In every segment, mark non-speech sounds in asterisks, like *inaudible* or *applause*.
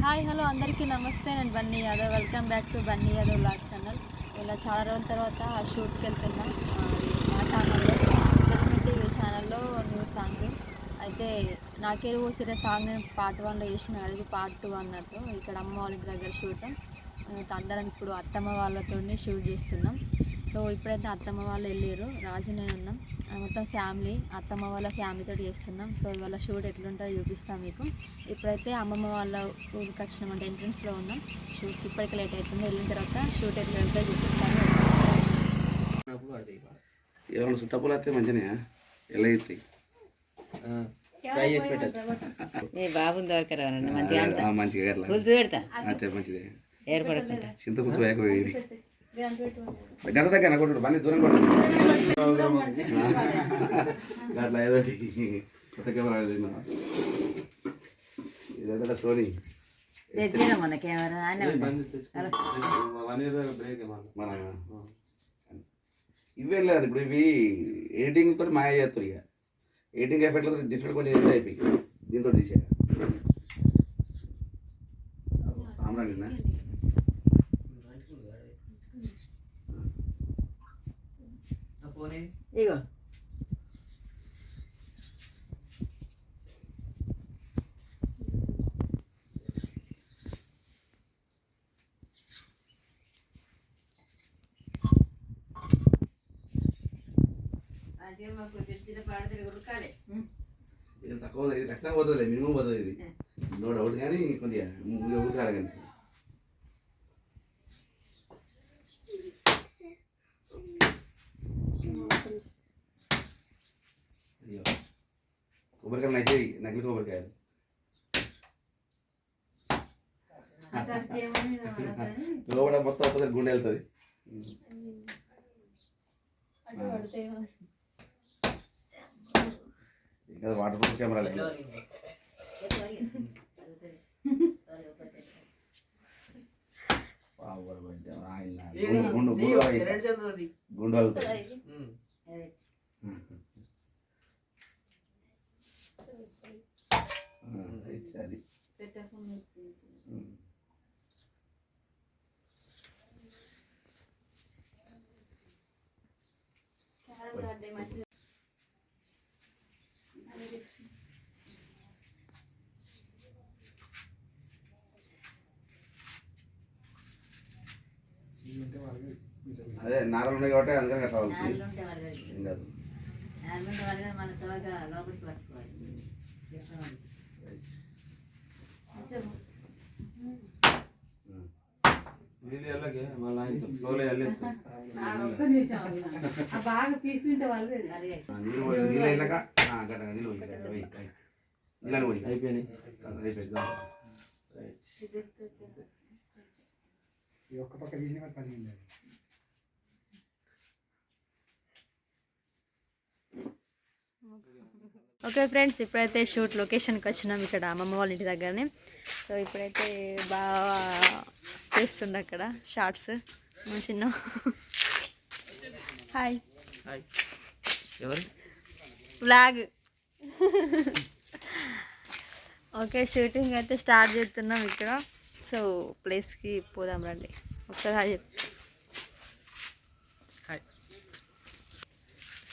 Hi hello అందరికీ నమస్తే. నేను Bunny Yadav. Welcome back to Bunny Yadav blog channel. ఇలా చాలా రోజుల తర్వాత షూట్కి వెళ్తున్నాం. ఆ, మా ఛానల్లో సెలబ్రిటీ ఛానల్లో న్యూ సాంగ్. అయితే నాకేరు పోసిన సాంగ్ నేను పార్ట్ వన్లో చేసిన అది పార్ట్ టూ అన్నట్టు. ఇక్కడ అమ్మ వాళ్ళ దగ్గర షూట్. అందరం ఇప్పుడు అత్తమ్మ వాళ్ళతో షూట్ చేస్తున్నాం. సో ఇప్పుడైతే అత్తమ్మ వాళ్ళు వెళ్ళారు రాజు నేను ఉన్నాం. మొత్తం ఫ్యామిలీ అత్తమ్మ వాళ్ళ ఫ్యామిలీతో చేస్తున్నాం. సో ఇవాళ షూట్ ఎట్లుంటుందో చూపిస్తాం మీకు. ఇప్పుడైతే అమ్మమ్మ వాళ్ళ ఊరికి వచ్చినాం అంటే ఎంట్రన్స్లో ఉన్నాం. షూట్ ఇప్పటికి లేట్ అవుతుంది. వెళ్ళిన తర్వాత షూట్ ఎట్లా ఉంటుందో చూపిస్తాను. చుట్టపులు వస్తే మంచిగా ఎలా అవుతాయి మీ బాబుని మంచిగా పెడతా అయితే ఏర్పడకుండా చింత గంట దగ్గర కొట్టుడు బండి దూరం కొట్టు అట్లా ఏదో కొత్త కెమెరా ఇదంతా సోనీ మన కెమెరా ఇవే లేదు ఇప్పుడు ఇవి ఎడిటింగ్ తోటి మాయ చేస్తారు ఇక. ఎడిటింగ్ ఎఫెక్ట్లతో డిఫరెంట్ కొంచెం ఎంత అయిపోయి దీంతో తీసేయాలి సామ్రాణి పోనీ ఇగో ఇది తక్కువ ఇది ఖచ్చితంగా పోతుంది మినిమం పోతుంది ఇది నో డౌట్ కానీ కొద్దిగా ఊరుకాలి కానీ అయ్యో కొబ్బరికాయలు అయితే నకిలీ కొబ్బరికాయలు. లోపల మొత్తం వస్తుంది గుండె వెళ్తుంది. ఇంకా వాటర్ ప్రూఫ్ కెమెరా లేదు *laughs* గుండు గుండు గుండు ఆగి- గుండు ఆగుతుంది ఆ, రైట్, అది ఉమ్. అదే నారలు ఉన్నాయి కాబట్టి అందుకని కాదు. మన త్వరగా లోపలికి పట్టుకోవాలి చెప్పండి. నీళ్ళు వెళ్ళకే మళ్ళీ ఫ్లోలో వెళ్ళేస్తాం బాగా పీసుంటే వాళ్ళు అలాగే. ఆ, నీళ్ళు పోయి- నీళ్ళు అయినాక ఆ, గట్ట నీళ్ళు పోయి గట్ట పోయి పోయి. నీళ్ళని పోయి అయిపోయినాయి అది అయిపోయింది దా. ఈ ఒక్క పక్క తీసిన వాడు పని ఉంది ఓకే ఫ్రెండ్స్ ఇప్పుడైతే షూట్ లొకేషన్కి వచ్చినాం ఇక్కడ అమ్మమ్మ వాళ్ళ ఇంటి దగ్గరనే. సో ఇప్పుడైతే బాగా చేస్తుంది అక్కడ షార్ట్స్. మా చిన్న హాయ్. వ్లాగ్ ఓకే షూటింగ్ అయితే స్టార్ట్ చేస్తున్నాం ఇక్కడ. సో ప్లేస్కి పోదాం రండి. ఒకసారి హాయ్ చెప్పు హాయ్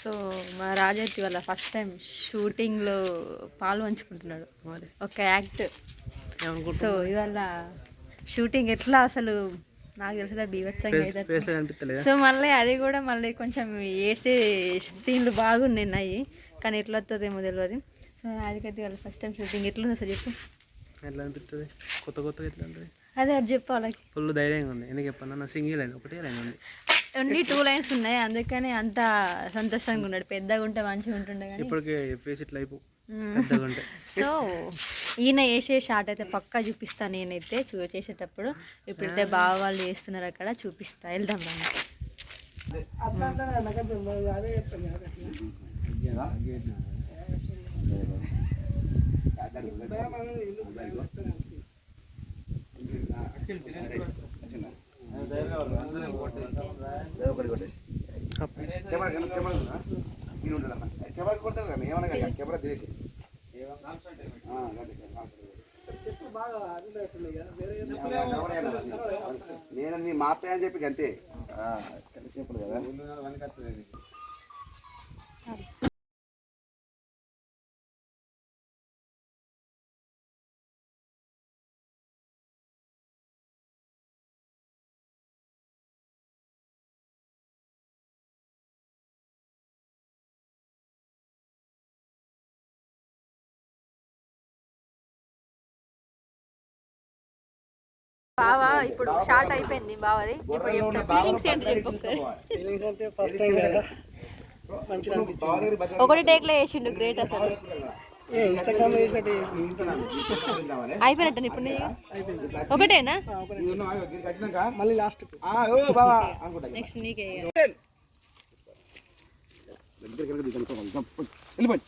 సో మా రాజైతే వాళ్ళ ఫస్ట్ టైం షూటింగ్లో పాలు పంచుకుంటున్నాడు. ఒక యాక్ట్ సో ఇవాళ షూటింగ్ ఎట్లా అసలు? నాకు తెలిసిన బీభత్సంగా అయితే సో మళ్ళీ అది కూడా మళ్ళీ కొంచెం ఏడ్సే సీన్లు బాగున్నాయి. నాయి కానీ ఎట్లా వస్తుందేమో తెలియదు సో నాదికైతే వాళ్ళ ఫస్ట్ టైం షూటింగ్ ఎట్లుంది అసలు చెప్పు? ఎట్లా అనిపిస్తుంది కొత్త కొత్తగా ఎట్లా ఉంటుంది? అదే అది చెప్పు వాళ్ళకి. ఫుల్ ధైర్యంగా ఉంది. ఎందుకు చెప్పన్నా నా సింగిల్ లైన్ ఒకటే లైన్ ఉంది. ఓన్లీ టూ లైన్స్ ఉన్నాయి అందుకని అంత సంతోషంగా ఉన్నాడు పెద్దగా ఉంటే మంచిగా ఉంటుండే కానీ ఇప్పటికే ఫేస్ ఇట్లా అయిపో సో ఈయన వేసే షాట్ అయితే పక్కా చూపిస్తాను నేనైతే చూ చేసేటప్పుడు ఇప్పుడైతే బావ వాళ్ళు చేస్తున్నారు అక్కడ చూపిస్తా వెళ్దాం బాగా నేను మీ మా అని చెప్పి అంతే చెప్పలేదు కదా బావా ఇప్పుడు షార్ట్ అయిపోయింది బావది. ఇప్పుడు చెప్తా. ఫీలింగ్స్ ఏంటి చెప్పు. ఒకసారి ఫీలింగ్స్ అంటే ఫస్ట్ టైం కదా. మంచిగా అనిపించింది. ఒకటి టేక్లో వేసిండు గ్రేట్ అసలు. అయిపోయినట్టు ఇప్పుడు? ఒకటేనా? మళ్ళీ లాస్ట్ నెక్స్ట్ నీకే వెళ్ళిపోయి.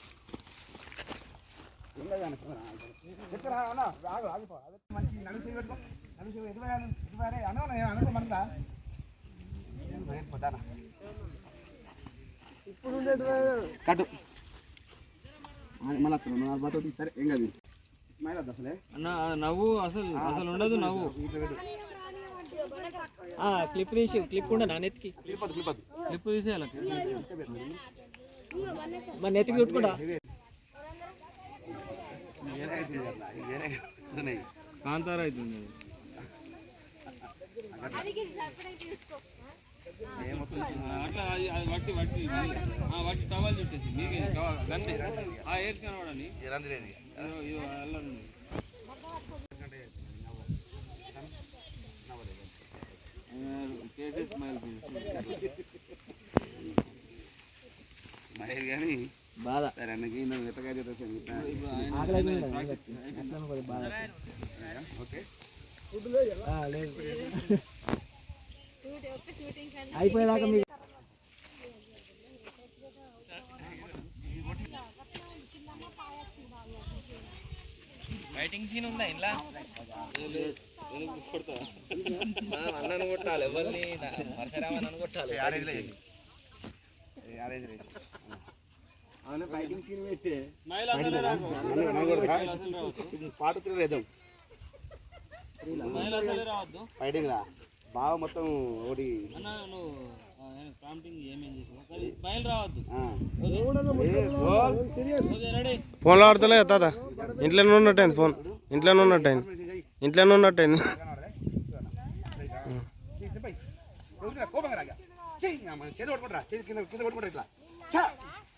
కట్టు. మళ్ళీ బాతో సరే ఏం కాదు. స్మైల్ వద్దు అసలే నవ్వు అసలు అసలు ఉండదు నవ్వు. క్లిప్ తీసి క్లిప్ కూడా నా నెత్తికి. క్లిప్ తీసేయాలి. మా నెత్తికి చుట్టుకుంటా? కాంతార అవుతుంది అట్లా అది- అది వట్టి వట్టి వట్టి టవల్ చుట్టేసి మీకే గంతే ఆ ఏర్ కనబడని కేసెస్ స్మైల్ కానీ బాధ. అయిపోయేదాకా మీకు ఫైటింగ్ సీన్ ఉందా ఇంట్లో? అన్నను కొట్టాలి ఎవరిని పరశురామని కొట్టాలి అవును ఫైటింగ్ సీన్ పెట్టి పాట తిరగేద్దాం స్మైల్ అసలే రావద్దు ఫైటింగ్ రా బాగా మొత్తం ఒకటి ఫోన్లో ఆడతలే తాత ఇంట్లోనే ఉన్నట్టయింది ఫోన్ ఇంట్లోనే ఉన్నట్టయింది ఇంట్లోనే ఉన్నట్టయింది కోపంగా రాగా చెయ్యి చేతి పట్టుకుంటారా చేతి కింద కింద పట్టుకుంటారా ఇట్లా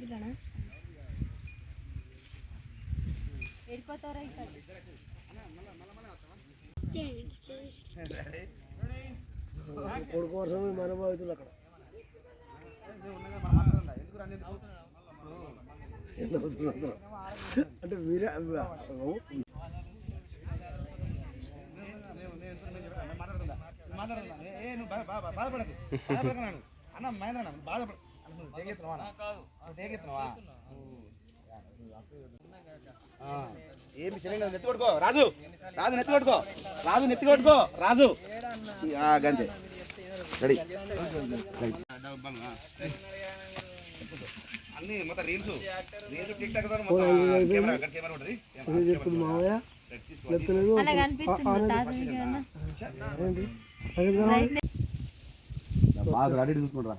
ఇట్లానా వెళ్ళిపోతారా ఇక్కడ? కొడుకు వర్షం మనం అవుతుంది అక్కడ. ఎంత అవుతుంది? అంటే మీరే అన్న మహేంద్ర ఏమి నెత్తి కొట్టుకో రాజు. రాజు నెత్తి కొట్టుకో. రాజు నెత్తి కొట్టుకో రాజు. ఆ, గంతే. రెడీ. అన్ని మొత్తం reels. Reels TikTok camera అక్కడ కెమెరా ఉంటుంది. చెప్తుంది మావయ్య? బాగా రెడీ చూసుకుంటారా?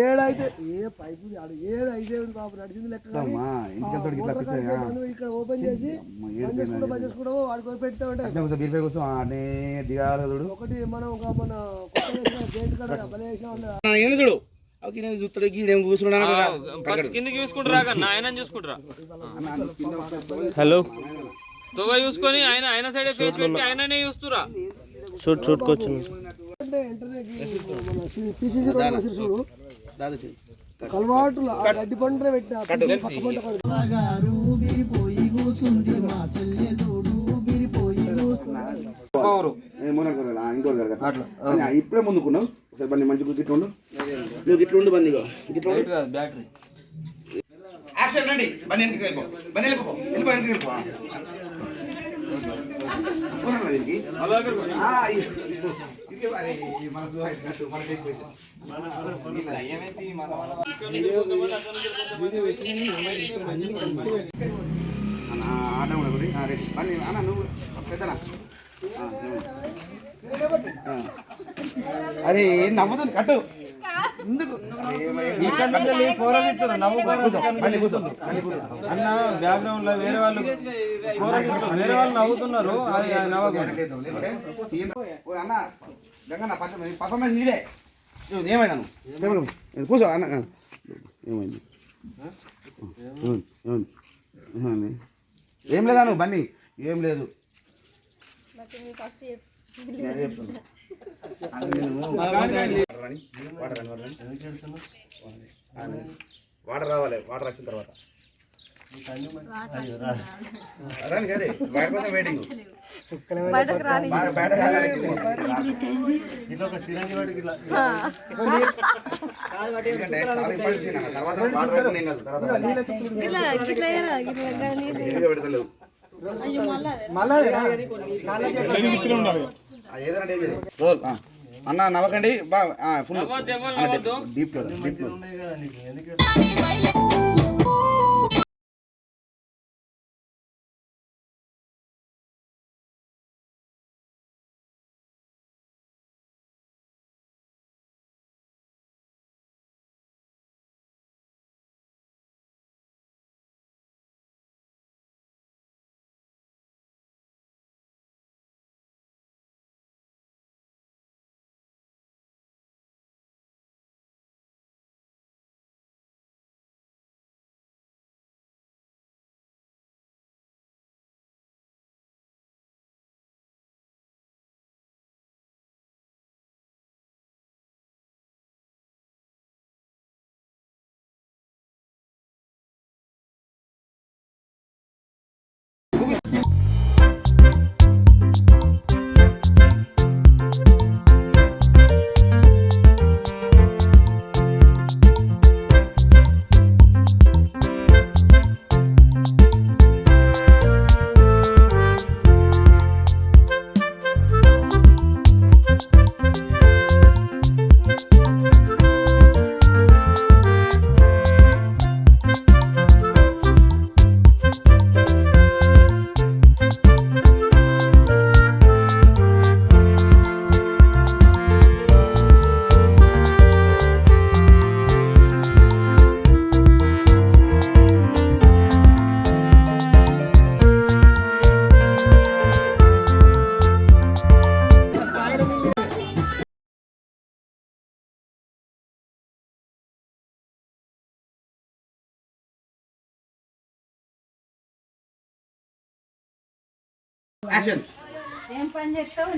ఏడైతే ఏ పైపు ఆడు ఏది అయితే ఉంది నడిచింది లెక్క ఇక్కడ ఓపెన్ చేసి బంద్ చేసుకుంటూ బంద్ చేసుకుంటూ వాడు పోయి పెడతా ఉంటాయి ఒకటి మనం ఒక మన గేట్ కాడ చూడు. ఓకే నేను చూస్తాడు గీడేం కూర్చున్నాడు కిందకి చూసుకుంటారా కన్నా ఆయన చూసుకుంటారా హలో. చూసుకొని ఆయన ఆయన సైడే ఫేస్ పెట్టి ఆయననే చూస్తురా షూట్ షూట్కి అంటే పిసిసి చూడు. కలవాటులు గడ్డి పెట్టిన ఇప్పుడే ముందుకున్నావు? ఒకసారి బండి మంచి గిట్లు ఉండు నువ్వు గిట్లు ఉండు బండి బ్యాటరీ యాక్షన్ రండి బండి వెళ్ళిపో. బండి వెళ్ళిపో. వెళ్ళిపో వెళ్ళిపో. ఆట కూడా ఒకటి. రెడీ. బండి, అన్న నువ్వు పెద్దనా అరే నవ్వుతుంది కట్టు బండి బండి అన్న బ్యాక్గ్రౌండ్లో వేరే వాళ్ళు వేరే వాళ్ళు నవ్వుతున్నారు పర్ఫార్మెన్స్ నీదే ఏమైనా? కూర్చో అన్న. ఏమైంది? ఏం లేదా నువ్వు బన్నీ ఏం లేదు నేను చెప్తున్నా. వాటర్ రావాలి వాటర్ వచ్చిన తర్వాత. రాని కదే వాటి కోసం వెయిటింగ్. తర్వాత రాకుండా రోల్. అన్న నవ్వకండి. బా ఫుల్. డీప్లో డీప్ లో యాక్షన్. ఏం పని చేస్తావు?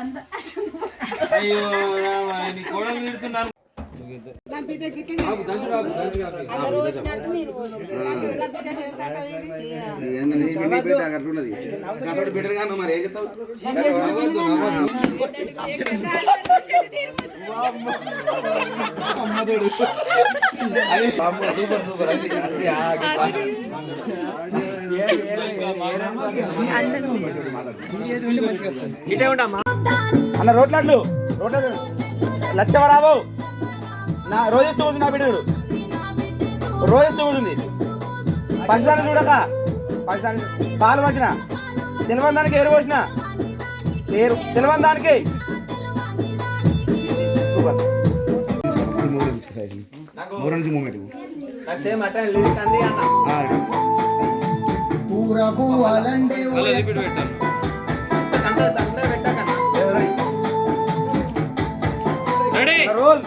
అంతా అయ్యో రామ, నీ కోడలు కాను మరి ఏం చెప్తావు సూపర్. సూపర్. అన్న రోట్లాట్లు రోడ్లు లచ్చవరావు. నా రోజు ఉంది నా బిడ్డడు. రోజు ఉంటుంది పసిదాన్ని చూడక. పసిదాన్ని. పాలు వచ్చిన తెలివని దానికి ఎరువు వచ్చిన ఏరు తెలివని దానికి మూడు నుంచి మూమెంట్ సేమ్ అట్లా లిరిక్ అంది అన్న. పెట్టకన్నా రెడీ రోల్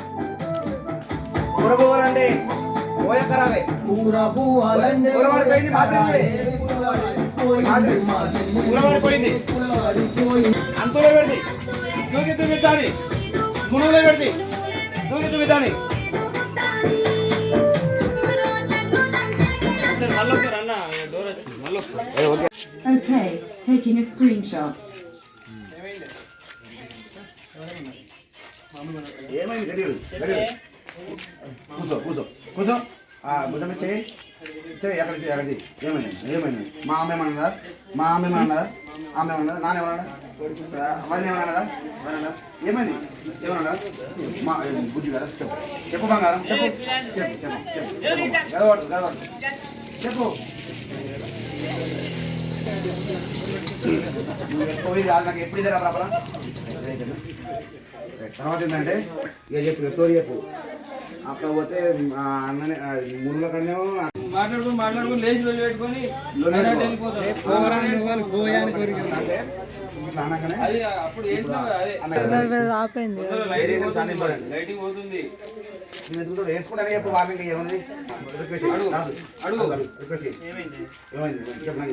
కూరబోవాలండి పోయ ఖరాబే కూరవాడి పోయింది కూరవాడి పోయింది అంతులో పెడితే దూకి తుమ్మిద్దాని మునుగులో పెడితే దూకి తుమ్మిద్దాని Okay, taking a screenshot. కూర్చో కూర్చో కూర్చో భుజం చేయి చేయి ఎక్కడ చేయి ఎక్కడ చేయి ఏమైంది ఏమైంది మా అమ్మ ఏమన్నదా మా అమ్మ ఏమన్నదా ఆమె ఏమన్నదా నాన్న ఏమన్నా వదిన ఏమన్నదా ఏమైంది ఏమన్నా మా బుద్ధి కదా చెప్పు చెప్పు బంగారం చెప్పు చెప్పు చెప్పు చెప్పు చెప్పు నాకు ఎప్పుడు ఇదే తర్వాత ఏంటంటే ఇక చెప్పు స్టోరీ చెప్పు. అక్కడ పోతే అన్ననే ఆ మురుల కన్నేమో మాట్లాడుకుని మాట్లాడుకుని లేచి పెట్టుకొని లోనే లైటింగ్ పోతుంది చెప్పు వాకింగ్ ఏముంది. అడుగు. ఏమైంది? చెప్పు.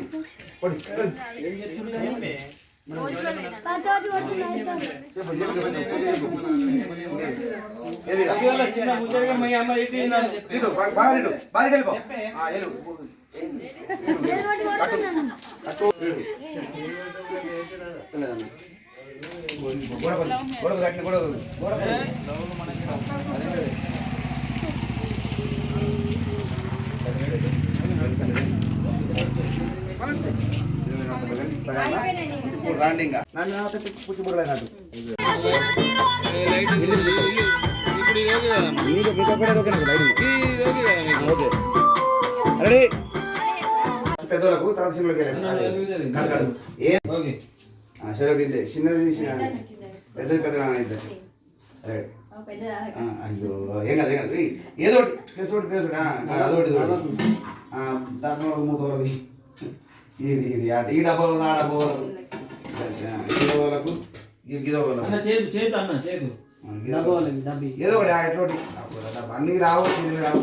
నాకు. కొడు. చెప్పు, చెప్పు, కాదు. రాండి ఇంకా. నన్ను ఏ ఓకే మీకు ఓకే నాకు ఓకే రెడీ తర్వాత సినిమాకి కాదు కాదు సరే ఇంతే చిన్నది తీసిన పెద్దది పెద్దగా రైట్. అయ్యో ఏం కాదు ఏం కాదు. ఏదో ఒకటి ఆ, ఆ, అదొకటి దాంట్లో ఒక ఇది ఇది ఈ డబ్బాలు ఆ డబ్బాలు చేదు చేదు అన్న చేదు. ఏదో ఒకటి ఎటువంటి అన్నీ రావు చిన్నవి రావు.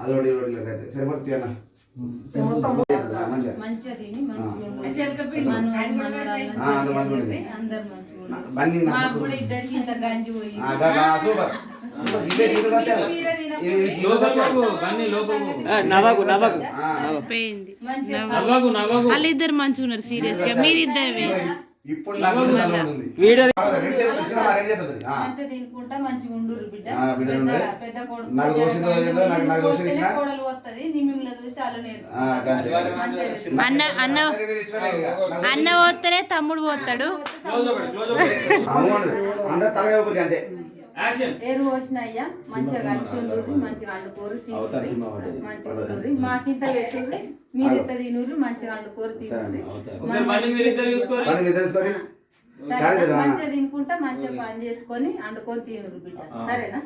అదొకటి ఇదొకటి లెక్క అయితే. సరిపోతుంది అన్న. నవ్వకు నవ్వకు. నవ్వకు. నవ్వకు. వాళ్ళిద్దరు మంచిగా ఉన్నారు సీరియస్గా మీరిద్దరు ఇప్పుడు అన్న అన్న అన్న పోతేనే తమ్ముడు పోతాడు. అంతే యాక్షన్ ఎరు పోసిన అయ్యా మంచిగా కలిసి మంచిగా అండుకోరు తినుర్రి మంచిగా ఉండుర్రి. మాకింత పెట్టుర్రి మీరు ఇంత తినుర్రి మంచిగా అండుకోరు తినుర్రి ఒకసారి మళ్ళీ మీరు ఇద్దరు చూసుకోరు పని మీద తెలుసుకొని సరేనా? కానీ ఇది రా. మంచిగా తినుకుంటా మంచిగా పని చేసుకొని అండుకొని తినురు బిడ్డ. సరేనా.